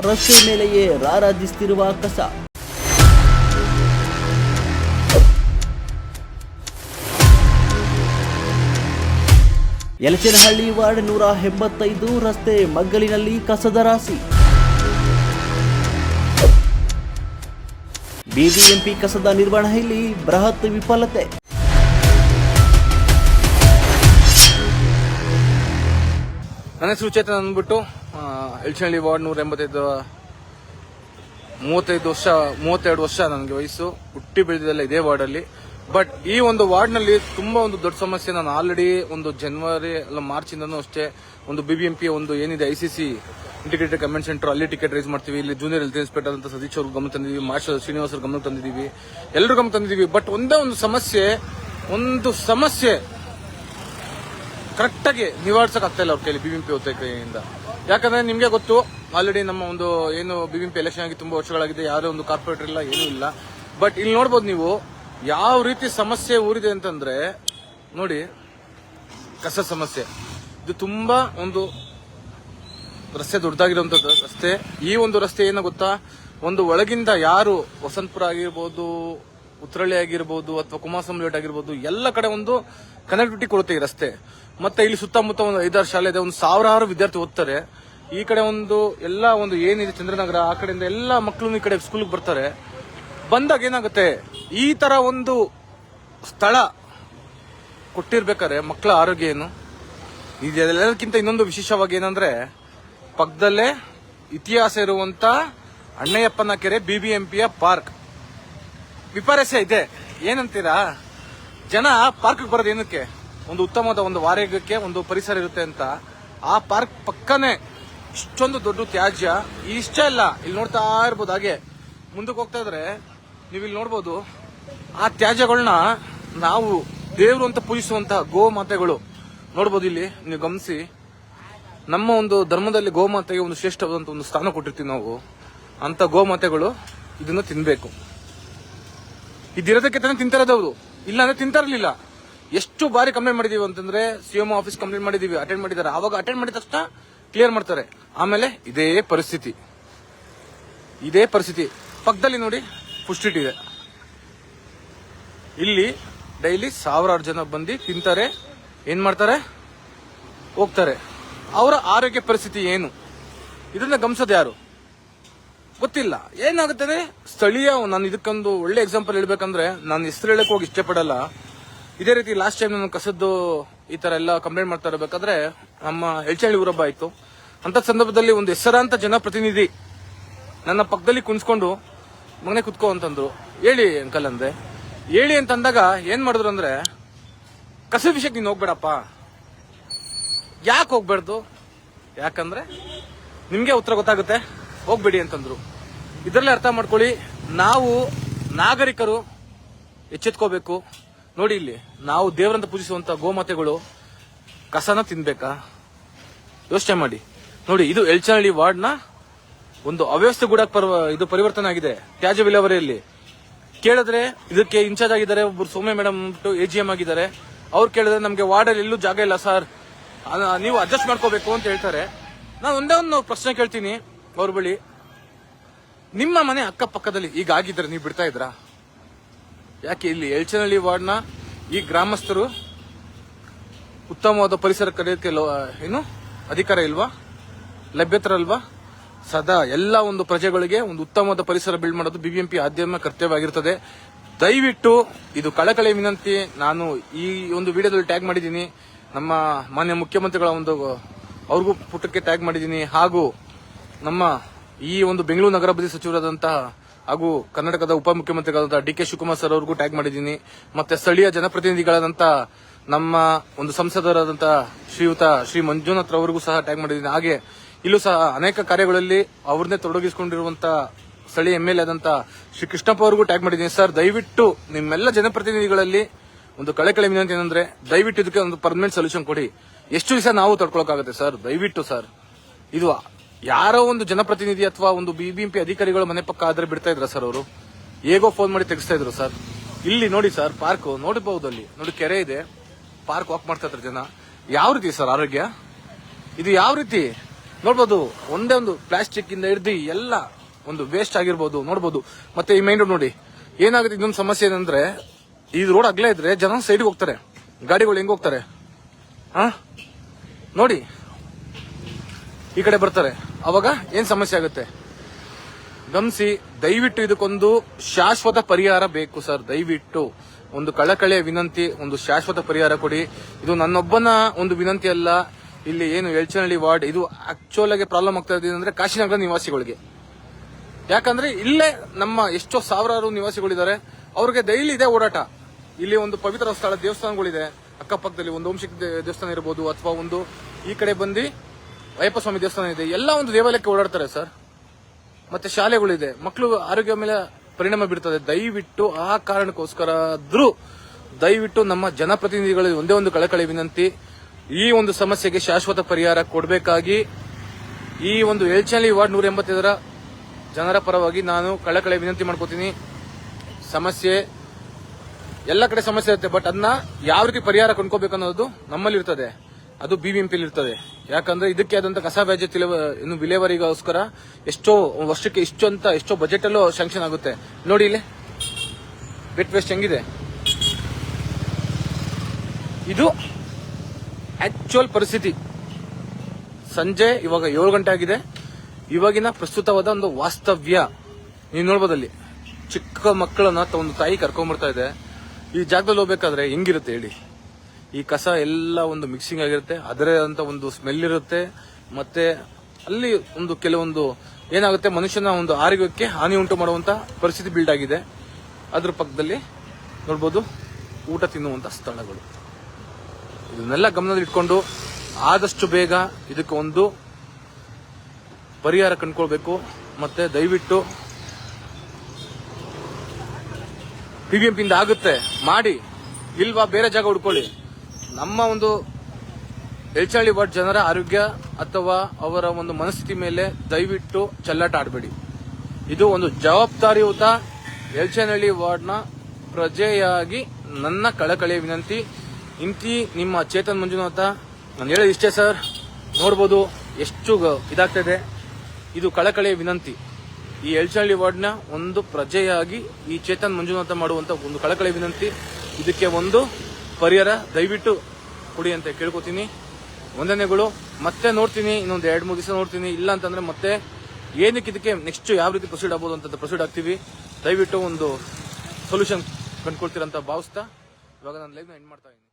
ರಸ್ತೆ ಮೇಲೆಯೇ ರಾರಾಜಿಸುತ್ತಿರುವ ಕಸ. ಯಲಚನಹಳ್ಳಿ ವಾರ್ಡ್ ನೂರ ಎಂಬತ್ತೈದು ರಸ್ತೆ ಮಗ್ಗಲಿನಲ್ಲಿ ಕಸದ ರಾಶಿ. ಬಿಬಿಎಂಪಿ ಕಸದ ನಿರ್ವಹಣೆಯಲ್ಲಿ ಬೃಹತ್ ವಿಫಲತೆ. ನನ್ನ ಹೆಸರು ಚೇತನ್ ಅಂದ್ಬಿಟ್ಟು ಎಲ್ಚನಹಳ್ಳಿ ವಾರ್ಡ್ ನೂರ ಎಂಬತ್ತೈದು, ಮೂವತ್ತೈದು ವರ್ಷ, ಮೂವತ್ತೆರಡು ವರ್ಷ ನನಗೆ ವಯಸ್ಸು, ಹುಟ್ಟಿ ಬೆಳೆದಿದ್ದೆಲ್ಲ ಇದೇ ವಾರ್ಡಲ್ಲಿ. ಬಟ್ ಈ ಒಂದು ವಾರ್ಡ್ನಲ್ಲಿ ತುಂಬಾ ಒಂದು ದೊಡ್ಡ ಸಮಸ್ಯೆ, ನಾನು ಆಲ್ರೆಡಿ ಒಂದು ಜನವರಿ ಅಲ್ಲ ಮಾರ್ಚ್ ಇಂದನೂ ಅಷ್ಟೇ ಒಂದು ಬಿಬಿಎಂಪಿ ಒಂದು ಏನಿದೆ ಐಸಿಸಿ ಇಂಟಿಗ್ರೇಟೆಡ್ ಕಮೆಂಟ್ ಸೆಂಟರ್ ಅಲ್ಲಿ ಟಿಕೆಟ್ ರೈಸ್ ಮಾಡ್ತೀವಿ. ಇಲ್ಲಿ ಜೂನಿಯರ್ ಹೆಲ್ತ್ ಇನ್ಸ್ಪೆಕ್ಟರ್ ಅಂತ ಸತೀಶ್ ಅವ್ರಿಗೆ ಗಮನ ತಂದಿದ್ದೀವಿ ಮಾರ್ಷಲ್ ಶ್ರೀನಿವಾಸ್ ಅವ್ರ ಗಮನ ತಂದಿದ್ದೀವಿ ಎಲ್ಲರೂ ಗಮನ ತಂದಿದ್ದೀವಿ ಬಟ್ ಒಂದೇ ಒಂದು ಸಮಸ್ಯೆ ಒಂದು ಸಮಸ್ಯೆ ಕರೆಕ್ಟಾಗಿ ನಿವಾರಿಸಕ್ ಆಗ್ತಾ ಇಲ್ಲ ಅವ್ರ ಕೈಲಿ ಬಿಬಿಎಂಪಿ ಒತ್ತಾಯ ಕೈಯಿಂದ ಯಾಕಂದ್ರೆ ನಿಮ್ಗೆ ಗೊತ್ತು ಆಲ್ರೆಡಿ ನಮ್ಮ ಒಂದು ಏನು ಬಿಬಿಎಂಪಿ ಎಲೆಕ್ಷನ್ ಆಗಿ ತುಂಬಾ ವರ್ಷಗಳಾಗಿದೆ, ಯಾರೇ ಒಂದು ಕಾರ್ಪೊರೇಟರ್ ಇಲ್ಲ, ಏನೂ ಇಲ್ಲ. ಬಟ್ ಇಲ್ಲಿ ನೋಡ್ಬೋದು ನೀವು, ಯಾವ ರೀತಿ ಸಮಸ್ಯೆ ಊರಿದೆ ಅಂತಂದ್ರೆ, ನೋಡಿ, ಕಸ ಸಮಸ್ಯೆ. ಇದು ತುಂಬಾ ಒಂದು ರಸ್ತೆ ದೊಡ್ಡದಾಗಿರುವಂತ ರಸ್ತೆ. ಈ ಒಂದು ರಸ್ತೆ ಏನೋ ಗೊತ್ತಾ? ಒಂದು ಒಳಗಿಂದ ಯಾರು ವಸಂತಪುರ ಆಗಿರ್ಬೋದು ಉತ್ರಳ್ಳಿ ಆಗಿರ್ಬೋದು ಅಥವಾ ಕುಮಾರಸ್ವಾಮಿ ಲೇಟ್ ಆಗಿರ್ಬೋದು, ಎಲ್ಲ ಕಡೆ ಒಂದು ಕನೆಕ್ಟಿವಿಟಿ ಕೊಡುತ್ತೆ ಈ ರಸ್ತೆ. ಮತ್ತೆ ಇಲ್ಲಿ ಸುತ್ತಮುತ್ತ ಒಂದು ಐದಾರು ಶಾಲೆ ಇದೆ, ಒಂದು ಸಾವಿರಾರು ವಿದ್ಯಾರ್ಥಿ ಓದ್ತಾರೆ. ಈ ಕಡೆ ಒಂದು ಎಲ್ಲ ಒಂದು ಏನಿದೆ ಚಂದ್ರನಗರ, ಆ ಕಡೆಯಿಂದ ಎಲ್ಲ ಮಕ್ಕಳು ಈ ಕಡೆ ಸ್ಕೂಲ್ಗೆ ಬರ್ತಾರೆ. ಬಂದಾಗ ಏನಾಗುತ್ತೆ, ಈ ತರ ಒಂದು ಸ್ಥಳ ಕೊಟ್ಟಿರ್ಬೇಕಾದ್ರೆ ಮಕ್ಕಳ ಆರೋಗ್ಯ ಏನು? ಇದೆಲ್ಲದಕ್ಕಿಂತ ಇನ್ನೊಂದು ವಿಶೇಷವಾಗಿ ಏನಂದ್ರೆ, ಪಕ್ಕದಲ್ಲೇ ಇತಿಹಾಸ ಇರುವಂತ ಅಣ್ಣಯ್ಯಪ್ಪನ ಕೆರೆ ಬಿಬಿಎಂಪಿಯ ಪಾರ್ಕ್ ವಿಪರ್ಯಾಸ ಇದೆ. ಏನಂತೀರಾ? ಜನ ಪಾರ್ಕ್ ಬರೋದು ಏನಕ್ಕೆ? ಒಂದು ಉತ್ತಮವಾದ ಒಂದು ಆರೋಗ್ಯಕ್ಕೆ ಒಂದು ಪರಿಸರ ಇರುತ್ತೆ ಅಂತ. ಆ ಪಾರ್ಕ್ ಪಕ್ಕನೆ ಇಷ್ಟೊಂದು ದೊಡ್ಡ ತ್ಯಾಜ್ಯ. ಇಷ್ಟ ಇಲ್ಲ. ಇಲ್ಲಿ ನೋಡ್ತಾ ಇರ್ಬೋದು. ಹಾಗೆ ಮುಂದಕ್ಕೆ ಹೋಗ್ತಾ ಇದ್ರೆ ನೀವು ಇಲ್ಲಿ ನೋಡ್ಬೋದು, ಆ ತ್ಯಾಜ್ಯಗಳನ್ನ ನಾವು ದೇವರು ಅಂತ ಪೂಜಿಸುವಂತಹ ಗೋ ಮಾತೆಗಳು ನೋಡ್ಬೋದು ಇಲ್ಲಿ, ನೀವು ಗಮನಿಸಿ. ನಮ್ಮ ಒಂದು ಧರ್ಮದಲ್ಲಿ ಗೋಮಾತೆಗೆ ಒಂದು ಶ್ರೇಷ್ಠವಾದಂತ ಒಂದು ಸ್ಥಾನ ಕೊಟ್ಟಿರ್ತೀವಿ ನಾವು. ಅಂತ ಗೋಮಾತೆಗಳು ಇದನ್ನ ತಿನ್ಬೇಕು. ಇದಿರೋದಕ್ಕೆ ತಾನೇ ತಿಂತಾರದವ್ರು ಇಲ್ಲ ಅಂದ್ರೆ ತಿಂತಾರಲಿಲ್ಲ ಎಷ್ಟು ಬಾರಿ ಕಂಪ್ಲೇಂಟ್ ಮಾಡಿದೀವಿ ಅಂತಂದ್ರೆ ಸಿಎಂ ಆಫೀಸ್ ಕಂಪ್ಲೇಂಟ್ ಮಾಡಿದೀವಿ ಅಟೆಂಡ್ ಮಾಡಿದ್ದಾರೆ. ಅವಾಗ ಅಟೆಂಡ್ ಮಾಡಿದ ತಕ್ಷಣ ಕ್ಲಿಯರ್ ಮಾಡ್ತಾರೆ. ಆಮೇಲೆ ಇದೇ ಪರಿಸ್ಥಿತಿ. ಇದೇ ಪರಿಸ್ಥಿತಿ. ಪಕ್ಕದಲ್ಲಿ ನೋಡಿ ಸ್ಟ್ರೀಟ್ ಇದೆ. ಇಲ್ಲಿ ಡೈಲಿ ಸಾವಿರಾರು ಜನ ಬಂದು ತಿಂತಾರೆ, ಏನ್ ಮಾಡ್ತಾರೆ? ಹೋಗ್ತಾರೆ. ಅವರ ಆರೋಗ್ಯ ಪರಿಸ್ಥಿತಿ ಏನು? ಇದನ್ನ ಗಮನಿಸೋದು ಯಾರು? ಗೊತ್ತಿಲ್ಲ. ಏನಾಗುತ್ತೆ ಸ್ಥಳೀಯ ನಾನು ಇದಕ್ಕೊಂದು ಒಳ್ಳೆ ಎಕ್ಸಾಂಪಲ್ ಹೇಳ್ಬೇಕಂದ್ರೆ, ನಾನು ಹೆಸರು ಹೇಳಕ್ ಹೋಗಿ ಇಷ್ಟಪಡಲ್ಲ. ಇದೇ ರೀತಿ ಲಾಸ್ಟ್ ಟೈಮ್ ನಾನು ಕಸದ್ದು ಈ ತರ ಎಲ್ಲ ಕಂಪ್ಲೇಂಟ್ ಮಾಡ್ತಾ ಇರಬೇಕಾದ್ರೆ, ನಮ್ಮ ಎಳ್ಚಳ್ಳಿ ಊರಬ್ಬ ಆಯ್ತು. ಅಂತ ಸಂದರ್ಭದಲ್ಲಿ ಒಂದು ಹೆಸರಾಂತ ಜನಪ್ರತಿನಿಧಿ ನನ್ನ ಪಕ್ಕದಲ್ಲಿ ಕುಣಿಸ್ಕೊಂಡು, ಮಗನೇ ಕುತ್ಕೋ ಅಂತಂದ್ರು. ಹೇಳಿ ಅಂಕಲ್ ಅಂದೆ ಹೇಳಿ ಅಂತಂದಾಗ ಏನ್ ಮಾಡಿದ್ರು ಅಂದ್ರೆ ಕಸ ವಿಷಯಕ್ಕೆ ನೀನು ಹೋಗ್ಬೇಡಪ್ಪ. ಯಾಕೆ ಹೋಗ್ಬಾರ್ದು? ಯಾಕಂದ್ರೆ, ನಿಮ್ಗೆ ಉತ್ತರ ಗೊತ್ತಾಗುತ್ತೆ. ಹೋಗ್ಬೇಡಿ ಅಂತಂದ್ರು. ಇದರಲ್ಲೇ ಅರ್ಥ ಮಾಡ್ಕೊಳ್ಳಿ, ನಾವು ನಾಗರಿಕರು ಎಚ್ಚೆತ್ಕೋಬೇಕು. ನೋಡಿ ಇಲ್ಲಿ, ನಾವು ದೇವರಂತ ಪೂಜಿಸುವಂತ ಗೋಮಾತೆಗಳು, ಕಸನ ತಿನ್ಬೇಕಾ? ಯೋಚನೆ ಮಾಡಿ. ನೋಡಿ, ಇದು ಎಲ್ಚನಹಳ್ಳಿ ವಾರ್ಡ್ನ ಒಂದು ಅವ್ಯವಸ್ಥೆ ಕೂಡ ಇದು ಪರಿವರ್ತನೆ ಆಗಿದೆ. ತ್ಯಾಜ್ಯ ವಿಲೇವರಿಯಲ್ಲಿ ಕೇಳಿದ್ರೆ ಇದಕ್ಕೆ ಇನ್ಚಾರ್ಜ್ ಆಗಿದ್ದಾರೆ ಒಬ್ಬರು Soumya madam A G M ಆಗಿದ್ದಾರೆ. ಅವ್ರು ಕೇಳಿದ್ರೆ ನಮಗೆ ವಾರ್ಡಲ್ಲಿ ಎಲ್ಲೂ ಜಾಗ ಇಲ್ಲ, ಸರ್. ನೀವು ಅಡ್ಜಸ್ಟ್ ಮಾಡ್ಕೋಬೇಕು ಅಂತ ಹೇಳ್ತಾರೆ. ನಾನು ಒಂದೇ ಒಂದು ಪ್ರಶ್ನೆ ಕೇಳ್ತೀನಿ, ಅವ್ರ ಬಳಿ. ನಿಮ್ಮ ಮನೆ ಅಕ್ಕಪಕ್ಕದಲ್ಲಿ ಈಗ ಆಗಿದ್ರೆ ನೀವು ಬಿಡ್ತಾ ಇದ್ರಾ ಯಾಕೆ ಇಲ್ಲಿ ಎಲ್ಚನಹಳ್ಳಿ ವಾರ್ಡ್ನ ಈ ಗ್ರಾಮಸ್ಥರು ಉತ್ತಮವಾದ ಪರಿಸರ ಕರೆಯೋಕ್ಕೆ ಏನು? ಅಧಿಕಾರ ಇಲ್ವಾ? ಲಭ್ಯತರ ಅಲ್ವಾ ಸದಾ ಎಲ್ಲ ಒಂದು ಪ್ರಜೆಗಳಿಗೆ ಒಂದು ಉತ್ತಮವಾದ ಪರಿಸರ ಬಿಲ್ಡ್ ಮಾಡೋದು ಬಿಬಿಎಂಪಿ ಆದ್ಯಮ ಕರ್ತವ್ಯ ಆಗಿರ್ತದೆ ದಯವಿಟ್ಟು ಇದು ಕಳಕಳಿ ವಿನಂತಿ, ನಾನು ಈ ಒಂದು ವಿಡಿಯೋದಲ್ಲಿ ಟ್ಯಾಗ್ ಮಾಡಿದ್ದೀನಿ. ನಮ್ಮ ಮಾನ್ಯ ಮುಖ್ಯಮಂತ್ರಿಗಳ ಒಂದು ಅವ್ರಿಗೂ ಪುಟಕ್ಕೆ ಟ್ಯಾಗ್ ಮಾಡಿದ್ದೀನಿ. ಹಾಗೂ ನಮ್ಮ ಈ ಒಂದು ಬೆಂಗಳೂರು ನಗರಾಭಿವೃದ್ಧಿ ಸಚಿವರಾದಂತಹ ಹಾಗೂ ಕರ್ನಾಟಕದ ಉಪಮುಖ್ಯಮಂತ್ರಿಗಳಾದಂತಹ ಡಿ ಕೆ ಶಿವಕುಮಾರ್ ಸರ್ ಅವ್ರಿಗೂ ಟ್ಯಾಗ್ ಮಾಡಿದ್ದೀನಿ. ಮತ್ತೆ ಸ್ಥಳೀಯ ಜನಪ್ರತಿನಿಧಿಗಳಾದಂತಹ ನಮ್ಮ ಒಂದು ಸಂಸದರಾದಂತಹ ಶ್ರೀಯುತ ಶ್ರೀ ಮಂಜುನಾಥ್ ಅವರಿಗೂ ಸಹ ಟ್ಯಾಗ್ ಮಾಡಿದ್ದೀನಿ. ಹಾಗೆ ಇಲ್ಲೂ ಸಹ ಅನೇಕ ಕಾರ್ಯಗಳಲ್ಲಿ ಅವ್ರನ್ನೇ ತೊಡಗಿಸಿಕೊಂಡಿರುವಂತಹ ಸ್ಥಳೀಯ ಎಂ ಎಲ್ ಆದಂತಹ ಶ್ರೀ ಕೃಷ್ಣಪ್ಪ ಅವರಿಗೂ ಟ್ಯಾಗ್ ಮಾಡಿದ್ದೀನಿ. ಸರ್, ದಯವಿಟ್ಟು ನಿಮ್ಮೆಲ್ಲ ಜನಪ್ರತಿನಿಧಿಗಳಲ್ಲಿ ಒಂದು ಕಳೆಕಳೆ ವಿನಂತಿ ಏನಂದ್ರೆ ದಯವಿಟ್ಟು ಇದಕ್ಕೆ ಒಂದು ಪರ್ಮನೆಂಟ್ ಸೊಲ್ಯೂಷನ್ ಕೊಡಿ. ಎಷ್ಟು ದಿವಸ ನಾವು ತಡ್ಕೊಳಕಾಗುತ್ತೆ ಸರ್? ದಯವಿಟ್ಟು ಸರ್. ಇದು ಯಾರೋ ಒಂದು ಜನಪ್ರತಿನಿಧಿ ಅಥವಾ ಒಂದು ಬಿಬಿಎಂಪಿ ಅಧಿಕಾರಿಗಳು ಮನೆ ಪಕ್ಕ ಆದ್ರೆ ಬಿಡ್ತಾ ಇದ್ರ ಸರ್ ಅವರು? ಹೇಗೋ ಫೋನ್ ಮಾಡಿ ತೆಗಿಸ್ತಾ ಇದ್ರು ಸರ್. ಇಲ್ಲಿ ನೋಡಿ ಸರ್ ಪಾರ್ಕ್ ನೋಡಬಹುದು ಅಲ್ಲಿ. ನೋಡಿ ಕೆರೆ ಇದೆ. ಪಾರ್ಕ್ ವಾಕ್ ಮಾಡ್ತಾ ಇದ್ರು ಜನ. ಯಾವ ರೀತಿ ಸರ್ ಆರೋಗ್ಯ? ಇದು ಯಾವ ರೀತಿ? ನೋಡ್ಬೋದು, ಒಂದೇ ಒಂದು ಪ್ಲಾಸ್ಟಿಕ್ ಇಂದ ಹಿಡ್ದು ಎಲ್ಲ ಒಂದು ವೇಸ್ಟ್ ಆಗಿರ್ಬೋದು, ನೋಡ್ಬೋದು. ಮತ್ತೆ ಈ ಮೈನ್ ರೋಡ್ ನೋಡಿ. ಏನಾಗುತ್ತೆ ಇನ್ನೊಂದು ಸಮಸ್ಯೆ ಏನಂದ್ರೆ, ಈ ರೋಡ್ ಅಗ್ಲೇ ಇದ್ರೆ ಜನ ಸೈಡ್ಗೆ ಹೋಗ್ತಾರೆ. ಗಾಡಿಗಳು ಹೆಂಗ್ ಹೋಗ್ತಾರೆ? ಹಾ? ನೋಡಿ. ಈ ಕಡೆ ಬರ್ತಾರೆ. ಅವಾಗ ಏನ್ ಸಮಸ್ಯೆ ಆಗುತ್ತೆ? ಗಮನಿಸಿ, ದಯವಿಟ್ಟು ಇದಕ್ಕೊಂದು ಶಾಶ್ವತ ಪರಿಹಾರ ಬೇಕು ಸರ್, ದಯವಿಟ್ಟು. ಒಂದು ಕಳಕಳಿಯ ವಿನಂತಿ, ಒಂದು ಶಾಶ್ವತ ಪರಿಹಾರ ಕೊಡಿ. ಇದು ನನ್ನೊಬ್ಬನ ಒಂದು ವಿನಂತಿ ಅಲ್ಲ, ಇಲ್ಲಿ ಏನು ಎಳ್ಚನಹಳ್ಳಿ ವಾರ್ಡ್, ಇದು ಆಕ್ಚುಲ್ ಆಗಿ ಪ್ರಾಬ್ಲಮ್ ಆಗ್ತಾ ಇದೆ ಅಂದ್ರೆ ಕಾಶಿನಗರ ನಿವಾಸಿಗಳಿಗೆ. ಯಾಕಂದ್ರೆ ಇಲ್ಲೇ ನಮ್ಮ ಎಷ್ಟೋ ಸಾವಿರಾರು ನಿವಾಸಿಗಳಿದ್ದಾರೆ, ಅವ್ರಿಗೆ ಡೈಲಿ ಇದೆ ಓಡಾಟ. ಇಲ್ಲಿ ಒಂದು ಪವಿತ್ರ ಸ್ಥಳ ದೇವಸ್ಥಾನಗಳಿದೆ, ಅಕ್ಕಪಕ್ಕದಲ್ಲಿ ಒಂದು ವಂಶಿಕ ದೇವಸ್ಥಾನ ಇರಬಹುದು ಅಥವಾ ಒಂದು ಈ ಕಡೆ ಬಂದು ಅಯ್ಯಪ್ಪ ಸ್ವಾಮಿ ದೇವಸ್ಥಾನ ಇದೆ, ಎಲ್ಲ ಒಂದು ದೇವಾಲಯಕ್ಕೆ ಓಡಾಡ್ತಾರೆ ಸರ್. ಮತ್ತೆ ಶಾಲೆಗಳಿದೆ ಮಕ್ಕಳು ಆರೋಗ್ಯ ಮೇಲೆ ಪರಿಣಾಮ ಬೀರ್ತದೆ. ದಯವಿಟ್ಟು ಆ ಕಾರಣಕ್ಕೋಸ್ಕರ ಆದ್ರೂ ದಯವಿಟ್ಟು ನಮ್ಮ ಜನಪ್ರತಿನಿಧಿಗಳು ಒಂದೇ ಒಂದು ಕಳಕಳಿ ವಿನಂತಿ, ಈ ಒಂದು ಸಮಸ್ಯೆಗೆ ಶಾಶ್ವತ ಪರಿಹಾರ ಕೊಡಬೇಕಾಗಿ ಈ ಒಂದು ಎಳ್ಚನಹಳ್ಳಿ ವಾರ್ಡ್ ನೂರ ಎಂಬತ್ತೈದರ ಜನರ ಪರವಾಗಿ ನಾನು ಕಳಕಳಿ ವಿನಂತಿ ಮಾಡ್ಕೋತೀನಿ. ಸಮಸ್ಯೆ, ಎಲ್ಲ ಕಡೆ ಸಮಸ್ಯೆ ಇರುತ್ತೆ, ಬಟ್ ಅದನ್ನ ಯಾವ ರೀತಿ ಪರಿಹಾರ ಕೊಂಡ್ಕೋಬೇಕು ಅನ್ನೋದು ನಮ್ಮಲ್ಲಿ ಇರ್ತದೆ ಅದು ಬಿ ಇರ್ತದೆ ಯಾಕಂದ್ರೆ ಇದಕ್ಕೆ ಆದಂತ ಕಸ ಬ್ಯಾಜ್ ಇನ್ನು ವಿಲೇವರಿಗೋಸ್ಕರ ಎಷ್ಟೋ ವರ್ಷಕ್ಕೆ ಇಷ್ಟು ಅಂತ ಎಷ್ಟೋ ಬಜೆಟ್ ಅಲ್ಲೂ ಶಾಂಕ್ಷನ್ ಆಗುತ್ತೆ. ನೋಡಿ ಇಲ್ಲಿ. ವೆಟ್ ವೇಸ್ಟ್ ಹೆಂಗಿದೆ? ಇದು ಆಕ್ಚುಯಲ್ ಪರಿಸ್ಥಿತಿ. ಸಂಜೆ ಇವಾಗ ಏಳು ಗಂಟೆ ಆಗಿದೆ. ಇವಾಗಿನ ಪ್ರಸ್ತುತವಾದ ಒಂದು ವಾಸ್ತವ್ಯ. ನೀವು ನೋಡ್ಬೋದಲ್ಲಿ ಚಿಕ್ಕ ಮಕ್ಕಳನ್ನ ಒಂದು ತಾಯಿ ಕರ್ಕೊಂಡ್ಬರ್ತಾ ಇದೆ. ಈ ಜಾಗದಲ್ಲಿ ಹೋಗ್ಬೇಕಾದ್ರೆ ಹೆಂಗಿರುತ್ತೆ ಹೇಳಿ? ಈ ಕಸ ಎಲ್ಲ ಒಂದು ಮಿಕ್ಸಿಂಗ್ ಆಗಿರುತ್ತೆ. ಅದರೇ ಅಂತ ಒಂದು ಸ್ಮೆಲ್ ಇರುತ್ತೆ. ಮತ್ತೆ ಅಲ್ಲಿ ಒಂದು ಕೆಲವೊಂದು ಏನಾಗುತ್ತೆ, ಮನುಷ್ಯನ ಒಂದು ಆರೋಗ್ಯಕ್ಕೆ ಹಾನಿ ಉಂಟು ಮಾಡುವಂತ ಪರಿಸ್ಥಿತಿ ಬಿಲ್ಡ್ ಆಗಿದೆ. ಅದ್ರ ಪಕ್ಕದಲ್ಲಿ ನೋಡ್ಬೋದು ಊಟ ತಿನ್ನುವಂತ ಸ್ಥಳಗಳು. ಇದನ್ನೆಲ್ಲ ಗಮನದಲ್ಲಿ ಇಟ್ಕೊಂಡು ಆದಷ್ಟು ಬೇಗ ಇದಕ್ಕೆ ಒಂದು ಪರಿಹಾರ ಕಂಡುಕೊಳ್ಬೇಕು. ಮತ್ತೆ ದಯವಿಟ್ಟು ಪಿಂದ ಆಗುತ್ತೆ. ಮಾಡಿ. ಇಲ್ವಾ ಬೇರೆ ಜಾಗ ಹುಡ್ಕೊಳ್ಳಿ. ನಮ್ಮ ಒಂದು ಎಳ್ಚಳ್ಳಿ ವಾರ್ಡ್ ಜನರ ಆರೋಗ್ಯ ಅಥವಾ ಅವರ ಒಂದು ಮನಸ್ಥಿತಿ ಮೇಲೆ ದಯವಿಟ್ಟು ಚೆಲ್ಲಾಟ ಆಡಬೇಡಿ. ಇದು ಒಂದು ಜವಾಬ್ದಾರಿಯುತ ಎಲ್ಚನಹಳ್ಳಿ ವಾರ್ಡ್ನ ಪ್ರಜೆಯಾಗಿ ನನ್ನ ಕಳಕಳಿಯ ವಿನಂತಿ. ಇಂತಿ ನಿಮ್ಮ ಚೇತನ್ ಮಂಜುನಾಥ, ನಾನು ಹೇಳೋದು ಇಷ್ಟೇ ಸರ್. ನೋಡ್ಬೋದು ಎಷ್ಟು ಇದಾಗ್ತದೆ. ಇದು ಕಳಕಳಿಯ ವಿನಂತಿ. ಈ ಎಲ್ಚನಹಳ್ಳಿ ವಾರ್ಡ್ನ ಒಂದು ಪ್ರಜೆಯಾಗಿ ಈ ಚೇತನ್ ಮಂಜುನಾಥ ಮಾಡುವಂತ ಒಂದು ಕಳಕಳಿಯ ವಿನಂತಿ. ಇದಕ್ಕೆ ಒಂದು ಪರಿಹಾರ ದಯವಿಟ್ಟು ಕೊಡಿ ಅಂತ ಕೇಳ್ಕೊತೀನಿ. ವಂದನೆಗಳು ಮತ್ತೆ ನೋಡ್ತೀನಿ, ಇನ್ನೊಂದು ಎರಡು ಮೂರು ದಿವಸ ನೋಡ್ತೀನಿ. ಇಲ್ಲ ಅಂತಂದ್ರೆ ಮತ್ತೆ ಏನಕ್ಕೆ ಇದಕ್ಕೆ ನೆಕ್ಸ್ಟ್ ಯಾವ ರೀತಿ ಪ್ರೊಸೀಡ್ ಆಗ್ಬೋದು ಅಂತ ಪ್ರೊಸೀಡ್ ಆಗ್ತೀವಿ. ದಯವಿಟ್ಟು ಒಂದು ಸೊಲ್ಯೂಷನ್ ಕಂಡ್ಕೊಳ್ತೀರಂತ ಭಾವಿಸ್ತಾ ಇವಾಗ ನಾನು ಲೈಫ್ನ ಎಂಡ್ ಮಾಡ್ತಾ ಇದ್ದೀನಿ.